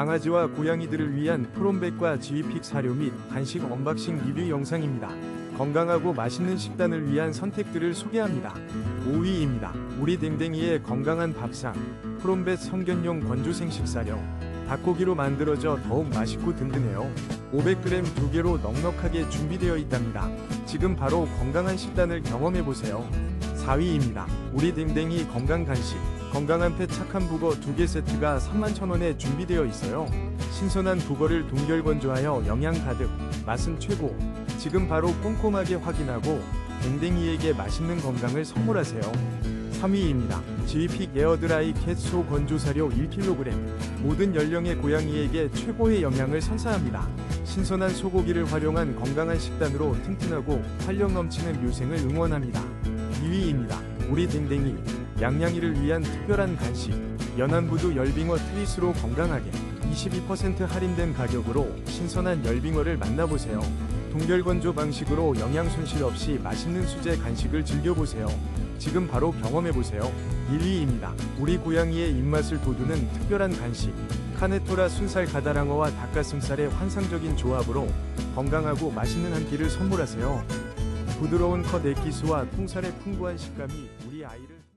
강아지와 고양이들을 위한 프롬백과 지휘픽 사료 및 간식 언박싱 리뷰 영상입니다. 건강하고 맛있는 식단을 위한 선택들을 소개합니다. 5위입니다. 우리 댕댕이의 건강한 밥상, 프롬벳 성견용 건조생 식사료, 닭고기로 만들어져 더욱 맛있고 든든해요. 500g 두 개로 넉넉하게 준비되어 있답니다. 지금 바로 건강한 식단을 경험해 보세요. 4위입니다. 우리 댕댕이 건강 간식. 건강한 펫 착한 북어 두개 세트가 31,000원에 준비되어 있어요. 신선한 북어를 동결 건조하여 영양 가득, 맛은 최고. 지금 바로 꼼꼼하게 확인하고 댕댕이에게 맛있는 건강을 선물하세요. 3위입니다. 지휘픽 에어드라이 캣소 건조사료 1kg. 모든 연령의 고양이에게 최고의 영양을 선사합니다. 신선한 소고기를 활용한 건강한 식단으로 튼튼하고 활력 넘치는 묘생을 응원합니다. 2위입니다. 우리 댕댕이 양양이를 위한 특별한 간식 연안부두 열빙어 트리스로 건강하게 22% 할인된 가격으로 신선한 열빙어를 만나보세요. 동결 건조 방식으로 영양 손실 없이 맛있는 수제 간식을 즐겨보세요. 지금 바로 경험해보세요. 1위입니다. 우리 고양이의 입맛을 돋우는 특별한 간식. 카네토라 순살 가다랑어와 닭가슴살의 환상적인 조합으로 건강하고 맛있는 한 끼를 선물하세요. 부드러운 컷 액기스와 통살의 풍부한 식감이 우리 아이를